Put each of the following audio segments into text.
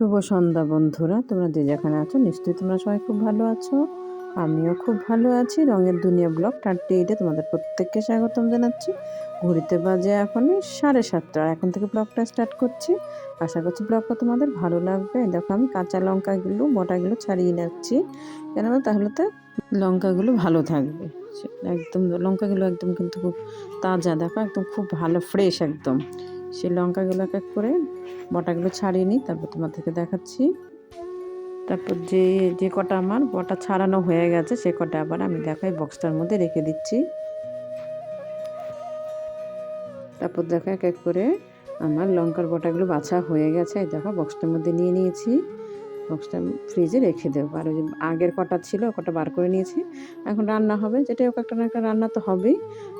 শুভ সন্ধ্যা, বন্ধুরা। তোমরা যে যেখানে আছো, নিশ্চয়ই তোমরা সবাই খুব ভালো আছো। আমিও খুব ভালো আছি। রঙের দুনিয়া ব্লগ থার্টি এইটে তোমাদের প্রত্যেককে স্বাগতম জানাচ্ছি। ঘড়িতে বাজে এখন সাড়ে সাতটা। এখন থেকে ব্লগটা স্টার্ট করছি। আশা করছি ব্লগটা তোমাদের ভালো লাগবে। দেখো, আমি কাঁচা লঙ্কাগুলো, মোটাগুলো ছাড়িয়ে নিচ্ছি। কেন তাহলে তো লঙ্কাগুলো ভালো থাকবে। একদম, লঙ্কাগুলো একদম কিন্তু খুব তাজা। দেখো, একদম খুব ভালো ফ্রেশ একদম। সেই লঙ্কাগুলো এক এক করে বটাগুলো ছাড়িয়ে নিই, তারপর তোমাদেরকে দেখাচ্ছি। তারপর যে যে কটা আমার বটা ছাড়ানো হয়ে গেছে, সে কটা আবার আমি দেখাই, বক্সটার মধ্যে রেখে দিচ্ছি। তারপর দেখো এক এক করে আমার লঙ্কার বটাগুলো বাছা হয়ে গেছে, এই দেখো বক্সটার মধ্যে নিয়ে নিয়েছি। বক্সটা ফ্রিজে রেখে দেবো, আর ওই যে আগের কটা ছিল, কটা বার করে নিয়েছি। এখন রান্না হবে যেটা হোক একটা না একটা রান্না তো হবেই।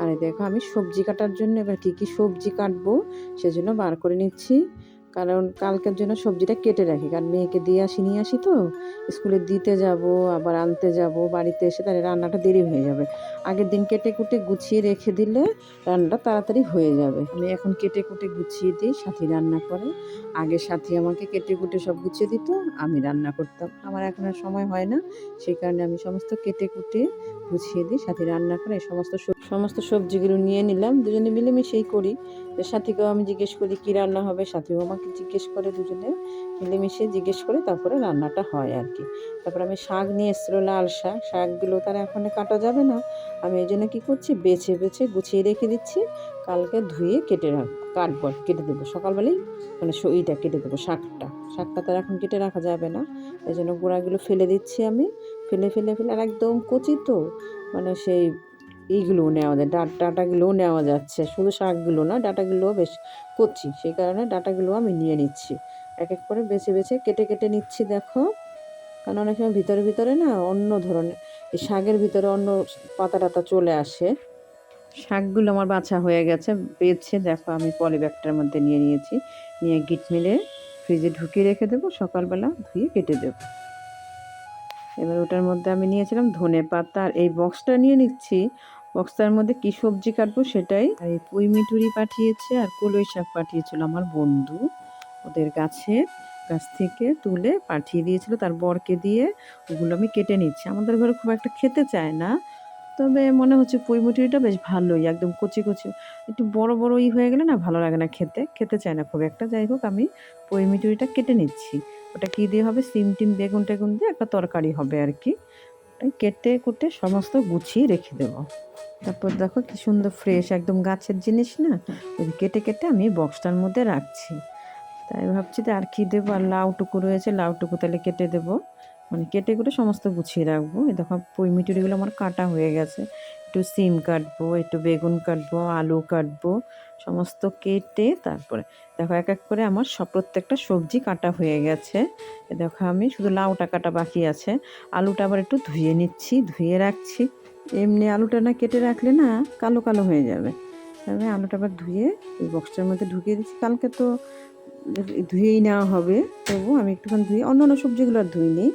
আর দেখো আমি সবজি কাটার জন্য এবার কী কী সবজি কাটবো সেজন্য বার করে নিচ্ছি। কারণ কালকের জন্য সবজিটা কেটে রাখি, কারণ মেয়েকে দিয়ে আসি, নিয়ে আসি তো। স্কুলে দিতে যাব, আবার আনতে যাব, বাড়িতে এসে তাহলে রান্নাটা দেরি হয়ে যাবে। আগের দিন কেটে কুটে গুছিয়ে রেখে দিলে রান্নাটা তাড়াতাড়ি হয়ে যাবে। আমি এখন কেটে কুটে গুছিয়ে দিই, সাথী রান্না করে। আগে সাথী আমাকে কেটে কুটে সব গুছিয়ে দিত, আমি রান্না করতাম। আমার এখন আর সময় হয় না, সেই কারণে আমি সমস্ত কেটে কুটে গুছিয়ে দিই সাথী রান্না করে সমস্ত সমস্ত সবজিগুলো নিয়ে নিলাম। দুজনে মিলেমিশেই করি। সাথীকেও আমি জিজ্ঞেস করি, কী রান্না হবে? সাথীও আমাকে জিজ্ঞেস করে দুজনে মিলেমিশে জিজ্ঞেস করে তারপরে রান্নাটা হয় আর কি। তারপর আমি শাক নিয়ে এসেছিল লাল শাক। শাকগুলো তার এখন কাটা যাবে না। আমি এই জন্য কী করছি, বেছে বেছে গুছিয়ে রেখে দিচ্ছি। কালকে ধুয়ে কেটে রাখ কাটবো, কেটে দেবো। সকালবেলায় মানে স- এইটা কেটে দেবো, শাকটা। শাকটা তার এখন কেটে রাখা যাবে না। এই জন্য গোড়াগুলো ফেলে দিচ্ছি আমি। ফেলে ফেলে ফেলে, আর একদম কচি তো। মানে সেই এইগুলোও নেওয়া যায়, ডাট, ডাটাগুলোও নেওয়া যাচ্ছে। শুধু শাকগুলো না, ডাটাগুলোও বেশ করছি সেই কারণে ডাটাগুলো আমি নিয়ে নিচ্ছি। এক এক করে বেছে বেছে, কেটে কেটে নিচ্ছি, দেখো। কারণ অনেক সময় ভিতরে ভিতরে না অন্য ধরনের, এই শাকের ভিতরে অন্য পাতা টাতা চলে আসে। শাকগুলো আমার বাছা হয়ে গেছে, বেছে দেখো আমি পলি ব্যাগটার মধ্যে নিয়ে নিয়েছি। নিয়ে গিট মিলে ফ্রিজে ঢুকিয়ে রেখে দেবো, সকালবেলা ধুয়ে কেটে দেবো। এবার ওটার মধ্যে আমি নিয়েছিলাম ধনে পাতা আর এই বক্সটা নিয়ে নিচ্ছি। বক্সটার মধ্যে কী সবজি কাটবো সেটাই। আর এই পুঁই মিটুরি পাঠিয়েছে আর কলই শাক পাঠিয়েছিল আমার বন্ধু। ওদের গাছে, গাছ থেকে তুলে পাঠিয়ে দিয়েছিল তার বরকে দিয়ে। ওগুলো আমি কেটে নিচ্ছি। আমাদের ঘরে খুব একটা খেতে চায় না। তবে মনে হচ্ছে পুঁই বেশ ভালোই, একদম কচি কচি। একটু বড় বড় ই হয়ে গেলে না ভালো লাগে না খেতে। খেতে চায় না খুব একটা। যাই হোক, আমি পুঁই কেটে নিচ্ছি। ওটা কী দিয়ে হবে? সিম টিম বেগুন টেগুন দিয়ে একটা তরকারি হবে আর কি। কেটে কুটে সমস্ত গুছিয়ে রেখে দেবো। তারপর দেখো কি সুন্দর ফ্রেশ একদম গাছের জিনিস না? কেটে কেটে আমি বক্সটার মধ্যে রাখছি। তাই ভাবছি যে আর কী দেবো? আর লাউটুকু রয়েছে, লাউটুকু তাহলে কেটে দেবো। মানে কেটে কুটে সমস্ত গুছিয়ে রাখব। এই দেখো পুঁই মিটুরিগুলো আমার কাটা হয়ে গেছে। একটু সিম কাটবো, একটু বেগুন কাটবো, আলু কাটবো, সমস্ত কেটে তারপরে দেখো এক এক করে আমার সব প্রত্যেকটা সবজি কাটা হয়ে গেছে। দেখো আমি শুধু লাউটা কাটা বাকি আছে। আলুটা আবার একটু ধুয়ে নিচ্ছি, ধুয়ে রাখছি। এমনি আলুটা না কেটে রাখলে না কালো কালো হয়ে যাবে। তবে আলুটা আবার ধুয়ে এই বক্সটার মধ্যে ঢুকিয়ে দিচ্ছি। কালকে তো ধুয়েই নেওয়া হবে। তবু আমি একটুখানি ধুয়ে অন্য অন্য সবজিগুলো আর ধুইনি।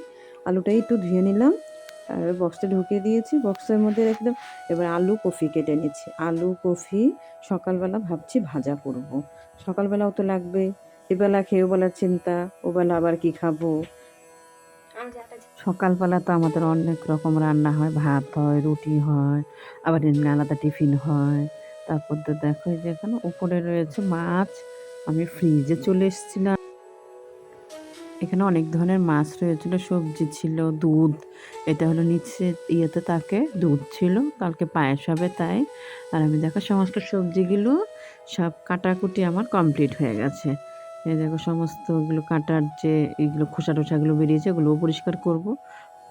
আলুটাই একটু ধুয়ে নিলাম। আর বক্সটা ঢুকিয়ে দিয়েছি। বক্সের মধ্যে দেব। এবার আলু কফি কেটে নিচ্ছি। আলু কফি সকালবেলা ভাবছি ভাজা করব। সকালবেলাও তো লাগবে। এবেলা খেয়ে বেলার চিন্তা। ওবেলা আবার কি খাব? সকালবেলা তো আমাদের অনেক রকম রান্না হয়। ভাত হয়, রুটি হয়, আবার এমনি আলাদা টিফিন হয়। তারপর তো দেখো যে এখানে উপরে রয়েছে মাছ। আমি ফ্রিজে চলে এসেছিলাম। এখানে অনেক ধরনের মাছ রয়েছিল, সবজি ছিল, দুধ। এটা হলো নিচে ইয়েতে তাকে দুধ ছিল, কালকে পায়েস হবে তাই। আর আমি দেখো সমস্ত সবজিগুলো সব কাটাকুটি আমার কমপ্লিট হয়ে গেছে। এই দেখো সমস্তগুলো কাটার যে এইগুলো খোসা টোসাগুলো বেরিয়েছে, ওগুলোও পরিষ্কার করব।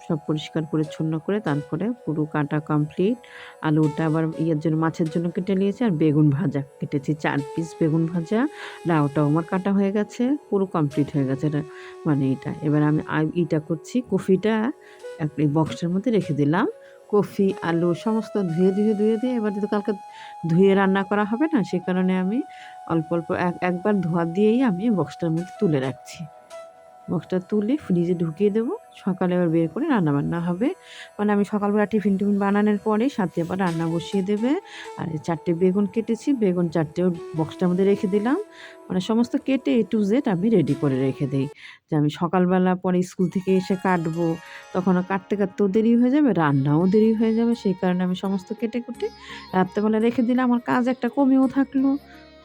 সব পরিষ্কার, পরিচ্ছন্ন করে তারপরে পুরো কাটা কমপ্লিট আলুটা আবার ইয়ের জন্য, মাছের জন্য কেটে নিয়েছি আর বেগুন ভাজা কেটেছি, চার পিস বেগুন ভাজা। লাউটাও আমার কাটা হয়ে গেছে, পুরো কমপ্লিট হয়ে গেছে এটা মানে এটা। এবার আমি ইটা করছি, কফিটা এক বক্সের মধ্যে রেখে দিলাম। কফি, আলু সমস্ত ধুয়ে ধুয়ে ধুয়ে দিয়ে এবার যদি কালকে ধুয়ে রান্না করা হবে না, সে কারণে আমি অল্প অল্প এক, একবার ধোয়া দিয়েই আমি বক্সটার মধ্যে তুলে রাখছি। বক্সটা তুলে ফ্রিজে ঢুকিয়ে দেবো। সকালে আবার বের করে রান্না বান্না হবে। মানে আমি সকালবেলা টিফিন টিফিন বানানোর পরে সাথে আবার রান্না বসিয়ে দেবে। আর চারটে বেগুন কেটেছি, বেগুন চারটে বক্সটার মধ্যে রেখে দিলাম। মানে সমস্ত কেটে এ টু জেড আমি রেডি করে রেখে দিই। যে আমি সকালবেলা পরে স্কুল থেকে এসে কাটবো, তখনও কাটতে কাটতেও দেরি হয়ে যাবে, রান্নাও দেরি হয়ে যাবে। সেই কারণে আমি সমস্ত কেটে কুটে রাত্রেবেলা রেখে দিলে আমার কাজ একটা কমেও থাকল।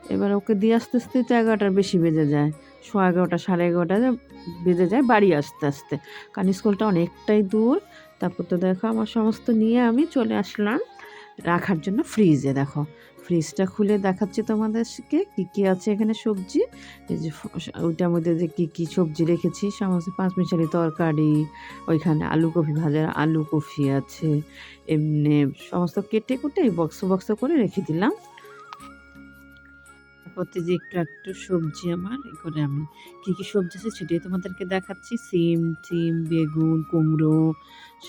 এবার ওকে দিয়ে আসতে আসতে তো এগারোটার বেশি বেজে যায়। সোয়া এগারোটা, সাড়ে এগারোটা বেজে যায় বাড়ি আসতে আসতে। কারণ স্কুলটা অনেকটাই দূর। তারপর তো দেখো আমার সমস্ত নিয়ে আমি চলে আসলাম রাখার জন্য ফ্রিজে দেখো ফ্রিজটা খুলে দেখাচ্ছি তোমাদেরকে কী কী আছে এখানে সবজি। এই যে ওইটার মধ্যে যে কী কী সবজি রেখেছি, সমস্ত পাঁচমিশালি তরকারি, ওইখানে আলু কফি ভাজার আলু কফি আছে, এমনি সমস্ত কেটে কুটে বক্স বক্স করে রেখে দিলাম। প্রতি যে একটু একটু সবজি আমার, এ করে আমি কী কী সবজি আছে সেটাই তোমাদেরকে দেখাচ্ছি। সিম, টিম, বেগুন, কুমড়ো,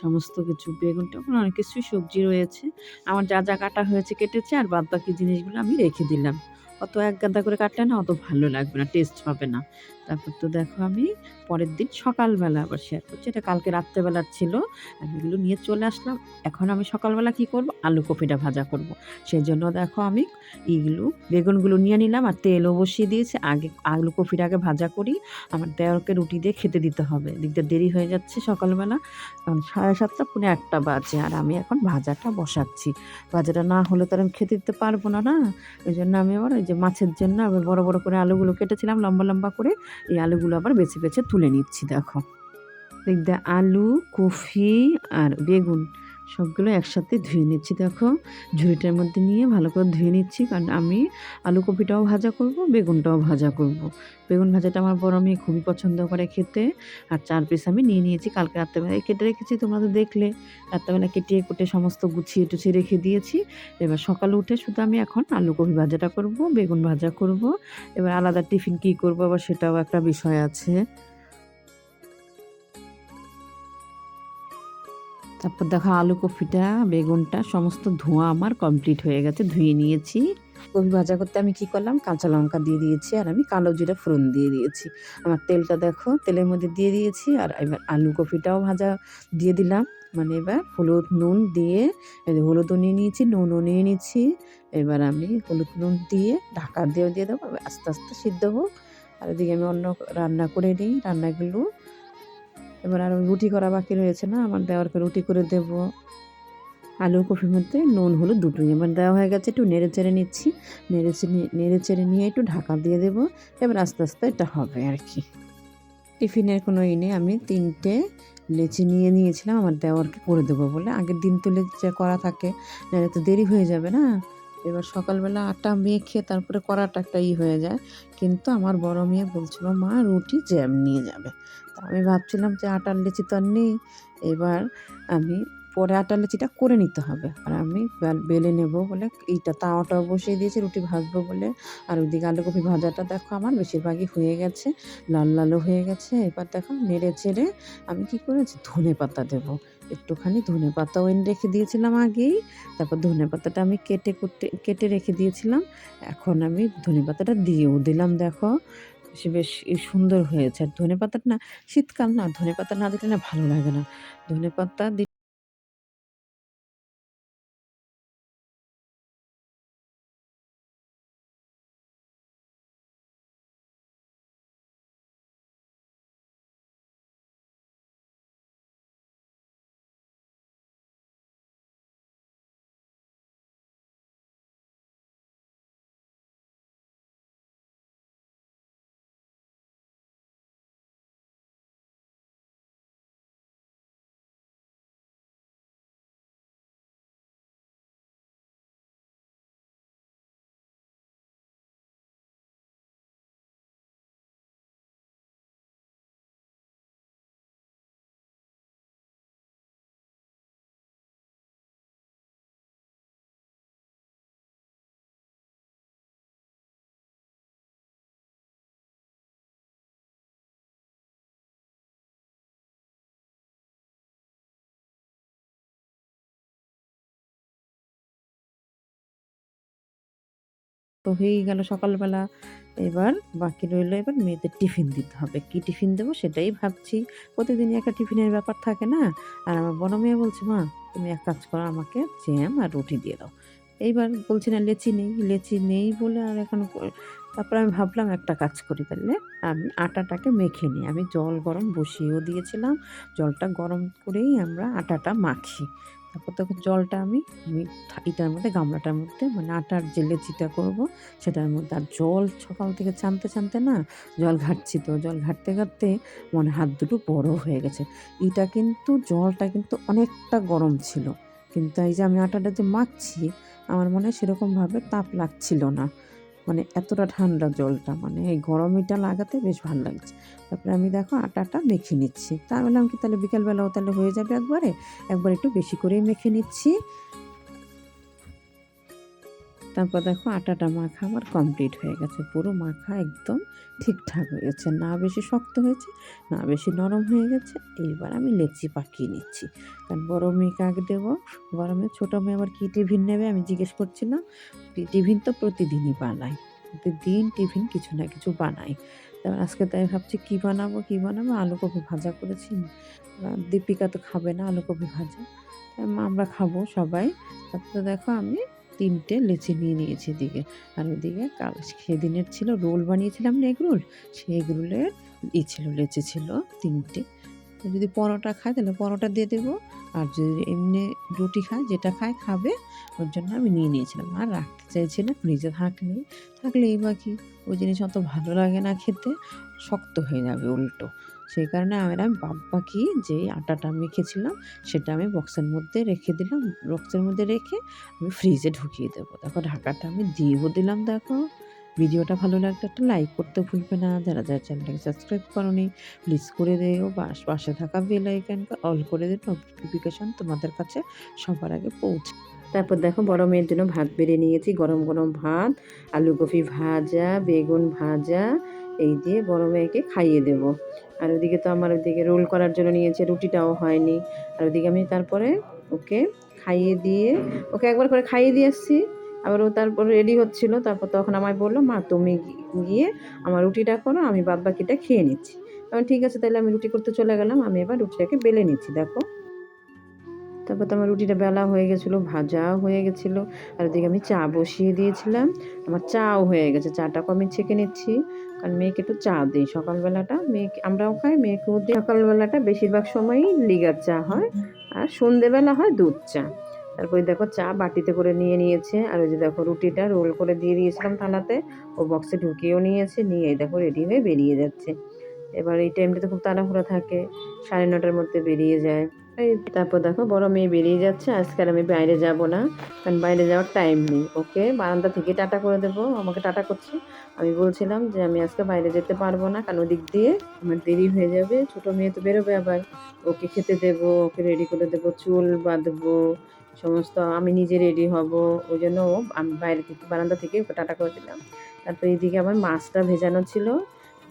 সমস্ত কিছু, বেগুন টেগুন, অনেক কিছুই সবজি রয়েছে। আমার যা যা কাটা হয়েছে, কেটেছে, আর বাদ বাকি জিনিসগুলো আমি রেখে দিলাম। অত এক গাদা করে কাটলে না অত ভালো লাগবে না টেস্ট হবে না। তারপর তো দেখো আমি পরের দিন সকালবেলা আবার শেয়ার করছি। এটা কালকে রাত্রেবেলার ছিল। আমি এগুলো নিয়ে চলে আসলাম। এখন আমি সকালবেলা কি করব? আলু কপিটা ভাজা করব। সেই জন্য দেখো আমি এইগুলো, বেগুনগুলো নিয়ে নিলাম আর তেলও বসিয়ে দিয়েছি। আগে আলু কপির আগে ভাজা করি। আমার দেওরকে রুটি দিয়ে খেতে দিতে হবে। দিকটা দেরি হয়ে যাচ্ছে সকালবেলা। কারণ সাড়ে সাতটা, পুনে একটা বাজে আর আমি এখন ভাজাটা বসাচ্ছি। ভাজাটা না হলে তো আমি খেতে দিতে পারব না না? ওই জন্য আমি আবার ওই যে মাছের জন্য আবার বড় বড় করে আলুগুলো কেটেছিলাম লম্বা লম্বা করে। এই আলুগুলো আবার বেছে বেছে তুলে নিচ্ছি দেখো। দেখতে আলু কফি আর বেগুন। সবগুলো একসাথে ধুয়ে নিচ্ছি, দেখো। ঝুড়িটার মধ্যে নিয়ে ভালো করে ধুয়ে নিচ্ছি, কারণ আমি আলু কপিটাও ভাজা করব, বেগুনটাও ভাজা করব। বেগুন ভাজাটা আমার বড় মেয়ে খুবই পছন্দ করে খেতে, আর চার পিস আমি নিয়ে নিয়েছি। কালকে রাত্রেবেলায় কেটে রেখেছি, তোমরা তো দেখলে। রাত্রেবেলা কেটে কুটে সমস্ত গুছিয়ে টুছিয়ে রেখে দিয়েছি। এবার সকালে উঠে শুধু আমি এখন আলু কপি ভাজাটা করব, বেগুন ভাজা করব। এবার আলাদা টিফিন কী করব, আবার সেটাও একটা বিষয় আছে। তারপর দেখো আলু কপিটা, বেগুনটা, সমস্ত ধোঁয়া আমার কমপ্লিট হয়ে গেছে, ধুয়ে নিয়েছি। কপি ভাজা করতে আমি কি করলাম? কাঁচা লঙ্কা দিয়ে দিয়েছি আর আমি কালো জিরা ফোড়ন দিয়ে দিয়েছি। আমার তেলটা দেখো, তেলের মধ্যে দিয়ে দিয়েছি আর এবার আলু কপিটাও ভাজা দিয়ে দিলাম। মানে এবার হলুদ নুন দিয়ে হলুদও নিয়ে নিয়েছি, নুনও নিয়ে নিচ্ছি এবার আমি হলুদ নুন দিয়ে ঢাকা দিয়েও দিয়ে দেবো আস্তে আস্তে সিদ্ধ হোক। আর এদিকে আমি অন্য রান্না করে নিই, রান্নাগুলো এবার আর রুটি করা বাকি রয়েছে না, আমার দেওয়ারকে রুটি করে দেব। আলু কফির মধ্যে, নুন, হলুদ দুটোই আমার দেওয়া হয়ে গেছে একটু নেড়ে চেড়ে নিচ্ছি। নেড়ে চেড়ে নেড়ে চেড়ে নিয়ে একটু ঢাকা দিয়ে দেবো। এবার আস্তে আস্তে এটা হবে আর কি। টিফিনের কোনো ই নেই, আমি তিনটে লেচি নিয়ে নিয়েছিলাম, আমার দেওয়ারকে করে দেবো বলে। আগের দিন তো লেচি করা থাকে, নাহলে তো দেরি হয়ে যাবে না। এবার সকালবেলা আটা মেখে তারপরে করাটা একটা ই হয়ে যায়। কিন্তু আমার বড় মেয়ে বলছিল, মা, রুটি জ্যাম নিয়ে যাবে। আমি ভাবছিলাম যে আটার লেচি তো আর নেই, এবার আমি পরে আটার লেচিটা করে নিতে হবে। আর আমি বেলে নেব বলে এইটা তাওয়াটাও বসিয়ে দিয়েছি, রুটি ভাজবো বলে। আর ওইদিকে আলু কপি ভাজাটা দেখো আমার বেশিরভাগই হয়ে গেছে, লাল লালও হয়ে গেছে। এবার দেখো নেড়ে চেড়ে আমি কি করেছি? ধনে পাতা দেবো। একটুখানি ধনে পাতাও এনে রেখে দিয়েছিলাম আগেই, তারপর ধনে পাতাটা আমি কেটে কুটে, কেটে রেখে দিয়েছিলাম। এখন আমি ধনে পাতাটা দিয়েও দিলাম, দেখো। সে বেশ সুন্দর হয়েছে। আর ধনে পাতাটা না, শীতকাল না ধনে পাতা না দিলে না ভালো লাগে না। ধনে পাতা তো হয়েই গেল সকালবেলা। এবার বাকি রইল এবার মেয়েদের টিফিন দিতে হবে। কি টিফিন দেবো সেটাই ভাবছি। প্রতিদিনই একটা টিফিনের ব্যাপার থাকে না? আর আমার বড় মেয়ে বলছে, মা, তুমি এক কাজ করো, আমাকে জ্যাম আর রুটি দিয়ে দাও। এইবার বলছি, না, লেচি নেই। লেচি নেই বলে আর এখন তারপর আমি ভাবলাম একটা কাজ করি তাহলে। আমি আটাটাকে মেখে নিই। আমি জল গরম বসিয়েও দিয়েছিলাম। জলটা গরম করেই আমরা আটাটা মাখি। তারপর তখন জলটা আমি এটার মধ্যে, গামলাটার মধ্যে মানে আটার যে লেচিটা করব, সেটার মধ্যে, আর জল সকাল থেকে ছানতে ছানতে না জল ঘাটছি তো, জল ঘাটতে ঘাটতে মনে হাত দুটো বড় হয়ে গেছে। এটা কিন্তু, জলটা কিন্তু অনেকটা গরম ছিল। কিন্তু এই যে আমি আটাটা যে মাখছি, আমার মনে হয় সেরকমভাবে তাপ লাগছিল না। মানে এতটা ঠান্ডা জলটা মানে এই গরমিটা লাগাতে বেশ ভালো লাগছে। তারপরে আমি দেখো আটাটা মেখে নিচ্ছি। তা বললাম কি তাহলে বিকালবেলাও তাহলে হয়ে যাবে একবারে? একবার একটু বেশি করেই মেখে নিচ্ছি। তারপর দেখো আটাটা মাখা আমার কমপ্লিট হয়ে গেছে। পুরো মাখা একদম ঠিকঠাক হয়ে গেছে না বেশি শক্ত হয়েছে, না বেশি নরম হয়ে গেছে। এইবার আমি লেচি পাকিয়ে নিচ্ছি। কারণ বড় মেয়ে কাক দেবো, বড় মেয়ে, ছোটো মেয়ে আবার কী টিফিন নেবে আমি জিজ্ঞেস করছিলাম টিফিন তো প্রতিদিনই বানাই। প্রতিদিন টিফিন কিছু না কিছু বানাই। তারপর আজকে তাই ভাবছি কী বানাবো কী বানাবো? আলু কপি ভাজা করেছি। দীপিকা তো খাবে না আলু কপি ভাজা আমরা খাব সবাই। তারপরে দেখো আমি তিনটে লেচি নিয়ে নিয়েছি এদিকে। আর ওদিকে কাল সেদিনের ছিল রোল বানিয়েছিলাম না এগ রোল সেই এগ রোলের ই ছিল, লেচি ছিল তিনটে। যদি পরোটা খায় তাহলে পরোটা দিয়ে দেবো, আর যদি এমনি রুটি খায়, যেটা খায় খাবে, ওর জন্য আমি নিয়ে নিয়েছিলাম। আর রাখতে চাইছি না ফ্রিজে থাক নেই থাকলে এই বাকি ওই জিনিস অত ভালো লাগে না খেতে, শক্ত হয়ে যাবে উল্টো। সেই কারণে আমি আমি বাদ বাকি যে আটাটা আমি মেখেছিলাম সেটা আমি বক্সের মধ্যে রেখে দিলাম। বক্সের মধ্যে রেখে আমি ফ্রিজে ঢুকিয়ে দেবো। দেখো, ঢাকাটা আমি দিয়েও দিলাম, দেখো। ভিডিওটা ভালো লাগলে একটা লাইক করতে ভুলবে না। যারা যারা চ্যানেলটাকে সাবস্ক্রাইব করনি, প্লিজ করে দিও। পাশে থাকা বেল আইকনকে অল করে দিও। নোটিফিকেশন তোমাদের কাছে সবার আগে পৌঁছে। তারপর দেখো, বড় মেয়ের জন্য ভাত বেড়ে নিয়েছি। গরম গরম ভাত, আলু কপি ভাজা, বেগুন ভাজা, এই দিয়ে বড় মেয়েকে খাইয়ে দেব। আর ওদিকে তো আমার ওদিকে রোল করার জন্য নিয়েছে, রুটিটাও হয়নি। আর ওদিকে আমি তারপরে ওকে খাইয়ে দিয়ে, ওকে একবার করে খাইয়ে দিয়ে আসছি। আবার ও তারপর রেডি হচ্ছিল, তারপর তখন আমায় বলল, মা, তুমি গিয়ে আমার রুটিটা করো, আমি বাদ বাকিটা খেয়ে নিচ্ছি। আমি ঠিক আছে, তাহলে আমি রুটি করতে চলে গেলাম, আমি এবার রুটিটাকে বেলে নিচ্ছি, দেখো। তারপর তো আমার রুটিটা বেলা হয়ে গেছিল ভাজাও হয়ে গেছিল, আর ওদিকে আমি চা বসিয়ে দিয়েছিলাম। আমার চাও হয়ে গেছে চাটাকে আমি ছেঁকে নিচ্ছি। কারণ মেয়েকে একটু চা দিই সকালবেলাটা। মেয়েকে, আমরাও খাই মেয়েকেও দিই। সকালবেলাটা বেশিরভাগ সময়ই লিগার চা হয় আর সন্ধেবেলা হয় দুধ চা। তারপরে দেখো চা বাটিতে করে নিয়ে নিয়েছে আর ওই যে দেখো রুটিটা রোল করে দিয়ে দিয়েছিলাম থালাতে। ও বক্সে ঢুকিয়েও নিয়েছে, নিয়ে দেখো রেডি হয়ে বেরিয়ে যাচ্ছে। এবার এই টাইমটাতে খুব তাড়াহুড়া থাকে, সাড়ে নটার মধ্যে বেরিয়ে যায়। এই তারপর দেখো, বড় মেয়ে বেরিয়ে যাচ্ছে, আজকে আর আমি বাইরে যাব না, কারণ বাইরে যাওয়ার টাইম নেই। ওকে বারান্দা থেকে টাটা করে দেবো, আমাকে টাটা করছে। আমি বলছিলাম যে আমি আজকে বাইরে যেতে পারব না, কারণ ওদিক দিয়ে আমার দেরি হয়ে যাবে, ছোটো মেয়ে তো বেরোবে আবার। ওকে খেতে দেবো, ওকে রেডি করে দেবো, চুল বাঁধবো, সমস্ত আমি নিজে রেডি হব, ওই জন্য আমি বাইরে থেকে, বারান্দা থেকে ওকে টাটা করে দিলাম। তারপর এইদিকে আমার মাছটা ভেজানো ছিল,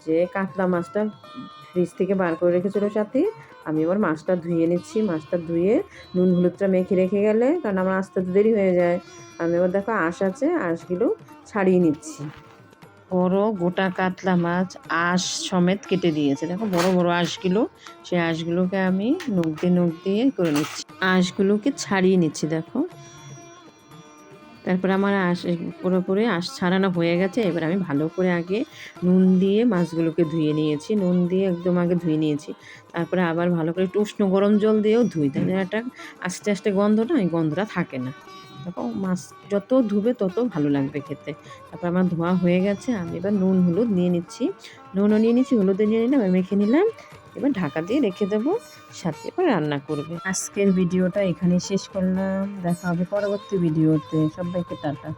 যে কাতলা মাছটা ফ্রিজ থেকে বার করে রেখেছিল সাথে। আমি এবার মাছটা ধুয়ে নিচ্ছি। মাছটা ধুয়ে নুন হলুদটা মেখে রেখে গেলে, কারণ আমার আসতে তো দেরি হয়ে যায়। আমি এবার দেখো আঁশ আছে, আঁশগুলো ছাড়িয়ে নিচ্ছি। বড় গোটা কাতলা মাছ আঁশ সমেত কেটে দিয়েছে। দেখো বড় বড় আঁশগুলো, সেই আঁশগুলোকে আমি নখ দিয়ে নখ দিয়ে করে নিচ্ছি। আঁশগুলোকে ছাড়িয়ে নিচ্ছি, দেখো। তারপর আমার আঁশ পুরোপুরি আশ ছাড়ানো হয়ে গেছে। এবার আমি ভালো করে আগে নুন দিয়ে মাছগুলোকে ধুয়ে নিয়েছি। নুন দিয়ে একদম আগে ধুয়ে নিয়েছি। তারপরে আবার ভালো করে একটু উষ্ণ গরম জল দিয়েও ধুই। তাহলে একটা আস্তে আস্তে গন্ধটা ওই গন্ধটা থাকে না। দেখো, মাছ যত ধুবে তত ভালো লাগবে খেতে। তারপর আমার ধোয়া হয়ে গেছে। আমি এবার নুন হলুদ নিয়ে নিচ্ছি। নুনও নিয়ে নিচ্ছি, হলুদও নিয়ে নিলাম মেখে নিলাম। এবার ঢাকা দিয়ে রেখে দেবো, সাথে এবার রান্না করবে। আজকের ভিডিওটা এখানে শেষ করলাম। দেখা হবে পরবর্তী ভিডিওতে। সবাইকে টাটা।